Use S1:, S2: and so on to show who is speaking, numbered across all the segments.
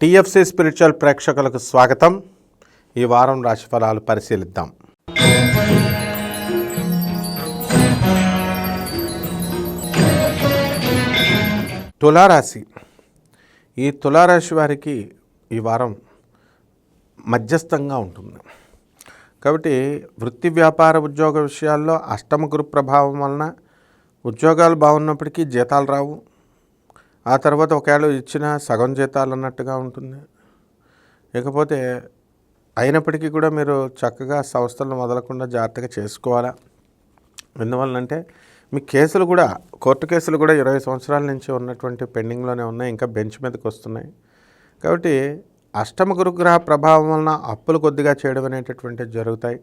S1: TFC spiritual ప్రేక్షకులకు స్వాగతం. ఈ వారం రాశిఫలాలు పరిశీలిద్దాం. తులారాశి. ఈ తులారాశి వారికి ఈ వారం మధ్యస్థంగా ఉంటుంది. కాబట్టి వృత్తి వ్యాపార ఉద్యోగ విషయాల్లో అష్టమ గురు ప్రభావం వలన ఉద్యోగాలు బాగున్నప్పటికీ జీతాలు రావు. ఆ తర్వాత ఒకవేళ ఇచ్చిన సగం జీతాలు అన్నట్టుగా ఉంటుంది. ఇకపోతే అయినప్పటికీ కూడా మీరు చక్కగా సంస్థలను వదలకుండా జాగ్రత్తగా చేసుకోవాలా? ఎందువల్లంటే మీ కేసులు కూడా కోర్టు కేసులు కూడా ఇరవై సంవత్సరాల నుంచి ఉన్నటువంటి పెండింగ్లోనే ఉన్నాయి ఇంకా బెంచ్ మీదకి వస్తున్నాయి. కాబట్టి అష్టమ గురుగ్రహ ప్రభావం వలన అప్పులు కొద్దిగా చేయడం అనేటటువంటివి జరుగుతాయి.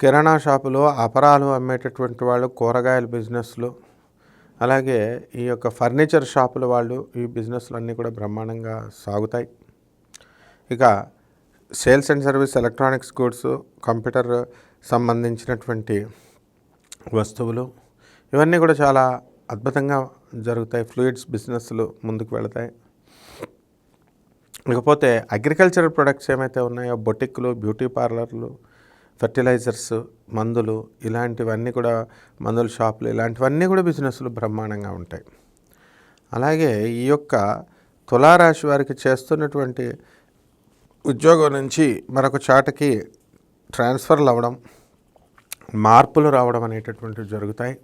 S1: కిరాణా షాపులు అపరాలు అమ్మేటటువంటి వాళ్ళు కూరగాయల బిజినెస్లు అలాగే ఈ యొక్క ఫర్నిచర్ షాపుల వాళ్ళు ఈ బిజినెస్లు అన్నీ కూడా బ్రహ్మాండంగా సాగుతాయి. ఇక sales and service electronics goods computer సంబంధించినటువంటి వస్తువులు ఇవన్నీ కూడా చాలా అద్భుతంగా జరుగుతాయి. ఫ్లూయిడ్స్ బిజినెస్లు ముందుకు వెళతాయి. ఇకపోతే అగ్రికల్చరల్ ప్రొడక్ట్స్ ఏమైతే ఉన్నాయో బొటిక్లు బ్యూటీ పార్లర్లు ఫెర్టిలైజర్స్ మందులు ఇలాంటివన్నీ కూడా మందుల షాపులు ఇలాంటివన్నీ కూడా బిజినెస్లు బ్రహ్మాండంగా ఉంటాయి. అలాగే ఈ యొక్క తులారాశి వారికి చేస్తున్నటువంటి ఉద్యోగం నుంచి మరొక చాటకి ట్రాన్స్ఫర్లు అవ్వడం మార్పులు రావడం అనేటటువంటివి జరుగుతాయి.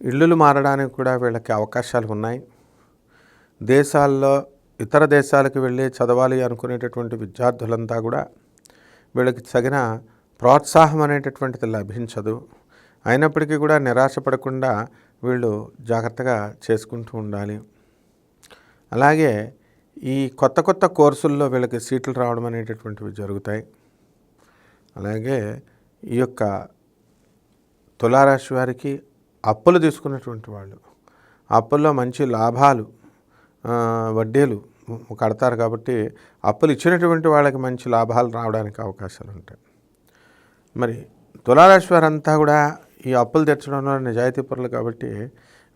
S1: ఇల్లులు మారడానికి కూడా వీళ్ళకి అవకాశాలు ఉన్నాయి. దేశాల్లో ఇతర దేశాలకు వెళ్ళి చదవాలి అనుకునేటటువంటి విద్యార్థులంతా కూడా వీళ్ళకి తగిన ప్రోత్సాహం అనేటటువంటిది లభించదు. అయినప్పటికీ కూడా నిరాశపడకుండా వీళ్ళు జాగ్రత్తగా చేసుకుంటూ ఉండాలి. అలాగే ఈ కొత్త కొత్త కోర్సుల్లో వీళ్ళకి సీట్లు రావడం అనేటటువంటివి జరుగుతాయి. అలాగే ఈ యొక్క తులారాశి వారికి అప్పులు తీసుకున్నటువంటి వాళ్ళు అప్పుల్లో మంచి లాభాలు వడ్డీలు కడతారు కాబట్టి అప్పులు ఇచ్చినటువంటి వాళ్ళకి మంచి లాభాలు రావడానికి అవకాశాలు ఉంటాయి మరి తులారాశి వారంతా కూడా ఈ అప్పులు తెచ్చడంలో నిజాయితీ పరులు కాబట్టి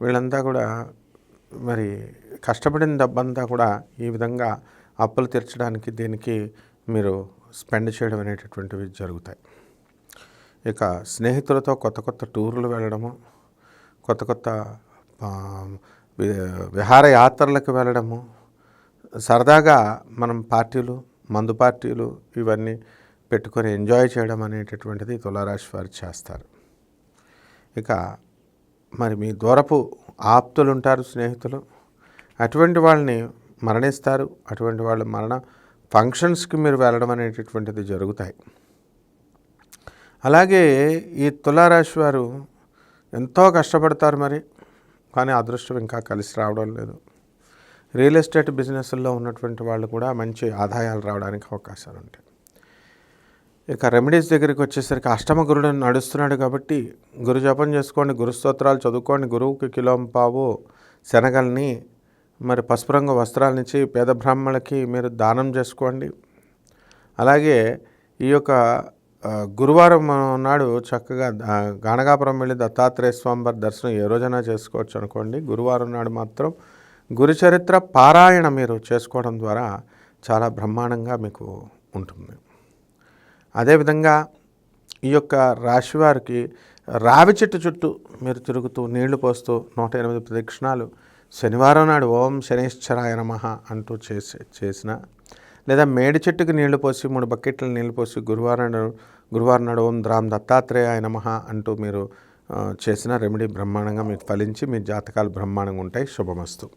S1: వీళ్ళంతా కూడా మరి కష్టపడిన డబ్బంతా కూడా ఈ విధంగా అప్పులు తీర్చడానికి దీనికి మీరు స్పెండ్ చేయడం అనేటటువంటివి జరుగుతాయి. ఇక స్నేహితులతో కొత్త కొత్త టూర్లు వెళ్ళడము కొత్త కొత్త విహారయాత్రలకు వెళ్ళడము సరదాగా మనం పార్టీలు మందు పార్టీలు ఇవన్నీ పెట్టుకొని ఎంజాయ్ చేయడం అనేటటువంటిది తులారాశి వారు చేస్తారు. ఇక మరి మీ దూరపు ఆప్తులు ఉంటారు స్నేహితులు. అటువంటి వాళ్ళని మరణిస్తారు. అటువంటి వాళ్ళ మరణ ఫంక్షన్స్కి మీరు వెళ్ళడం అనేటటువంటిది జరుగుతాయి. అలాగే ఈ తులారాశి వారు ఎంతో కష్టపడతారు మరి. కానీ అదృష్టం ఇంకా కలిసి రావడం లేదు. రియల్ ఎస్టేట్ బిజినెస్లో ఉన్నటువంటి వాళ్ళు కూడా మంచి ఆదాయాలు రావడానికి అవకాశాలు ఉంటాయి ఇక రెమెడీస్ దగ్గరికి వచ్చేసరికి అష్టమ గురుడు నడుస్తున్నాడు కాబట్టి గురు జపం చేసుకోండి గురు స్తోత్రాలు చదువుకోండి గురువుకి కిలోం పావు శనగల్ని మరి పసుపు రంగు వస్త్రాలనిచ్చి పేద బ్రాహ్మణులకి మీరు దానం చేసుకోండి. అలాగే ఈ యొక్క గురువారం నాడు చక్కగా ఆ, గానగాపురం వెళ్ళి దత్తాత్రేయ స్వామివారి దర్శనం ఏ రోజైనా చేసుకోవచ్చు అనుకోండి. గురువారం నాడు మాత్రం గురుచరిత్ర పారాయణ మీరు చేసుకోవడం ద్వారా చాలా బ్రహ్మాండంగా మీకు ఉంటుంది. అదేవిధంగా ఈ యొక్క రాశి వారికి రావి చెట్టు చుట్టూ మీరు తిరుగుతూ నీళ్ళు పోస్తూ నూట ఎనిమిది ప్రదక్షిణాలు శనివారం నాడు ఓం శనేశ్వరాయ నమః అంటూ చేసి చేసిన లేదా మేడి చెట్టుకి నీళ్ళు పోసి మూడు బకెట్ల నీళ్ళు పోసి గురువారం నాడు గురువారం నాడు ఓం ద్రామ్ దత్తాత్రేయాయ నమః అంటూ మీరు చేసిన రెమెడీ బ్రహ్మాండంగా మీకు ఫలించి మీ జాతకాలు బ్రహ్మాండంగా ఉంటాయి. శుభమస్తు.